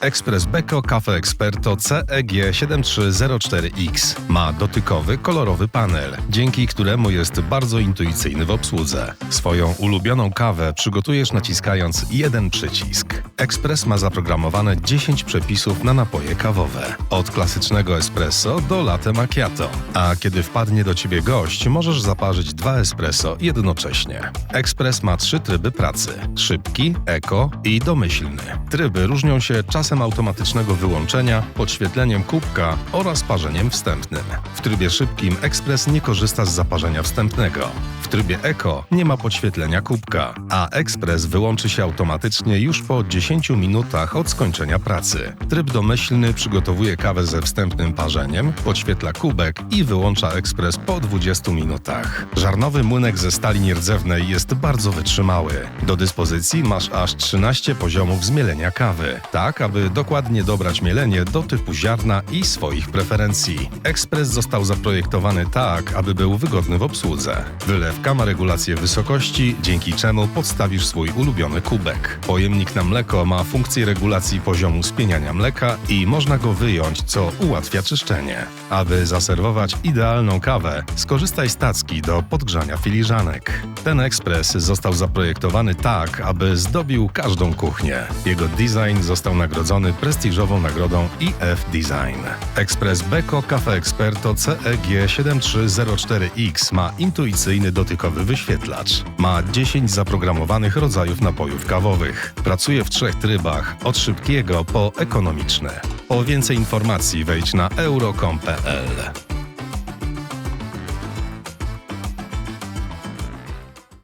Express Beko Cafe Experto E CEG 7304X ma dotykowy, kolorowy panel, dzięki któremu jest bardzo intuicyjny w obsłudze. Swoją ulubioną kawę przygotujesz naciskając jeden przycisk. Express ma zaprogramowane 10 przepisów na napoje kawowe. Od klasycznego espresso do latte macchiato. A kiedy wpadnie do ciebie gość, możesz zaparzyć dwa espresso jednocześnie. Express ma trzy tryby pracy: szybki, eko i domyślny. Tryby różnią się czasem automatycznego wyłączenia, podświetleniem kubka oraz parzeniem wstępnym. W trybie szybkim Express nie korzysta z zaparzenia wstępnego. W trybie eko nie ma podświetlenia kubka, a Express wyłączy się automatycznie już po 10 minutach od skończenia pracy. Tryb domyślny przygotowuje kawę ze wstępnym parzeniem, podświetla kubek i wyłącza Express po 20 minutach. Żarnowy młynek ze stali nierdzewnej jest bardzo wytrzymały. Do dyspozycji masz aż 13 poziomów zmielenia kawy, tak aby dokładnie dobrać mielenie do typu ziarna i swoich preferencji. Express został zaprojektowany tak, aby był wygodny w obsłudze. Wylewka ma regulację wysokości, dzięki czemu podstawisz swój ulubiony kubek. Pojemnik na mleko ma funkcję regulacji poziomu spieniania mleka i można go wyjąć, co ułatwia czyszczenie. Aby zaserwować idealną kawę, skorzystaj z tacki do podgrzania filiżanek. Ten ekspres został zaprojektowany tak, aby zdobił każdą kuchnię. Jego design został nagrodzony prestiżową nagrodą IF Design. Ekspres Beko Cafe Experto E CEG 7304X ma intuicyjny dotykowy wyświetlacz. Ma 10 zaprogramowanych rodzajów napojów kawowych. Pracuje w trzech trybach, od szybkiego po ekonomiczne. Po więcej informacji wejdź na euro.com.pl.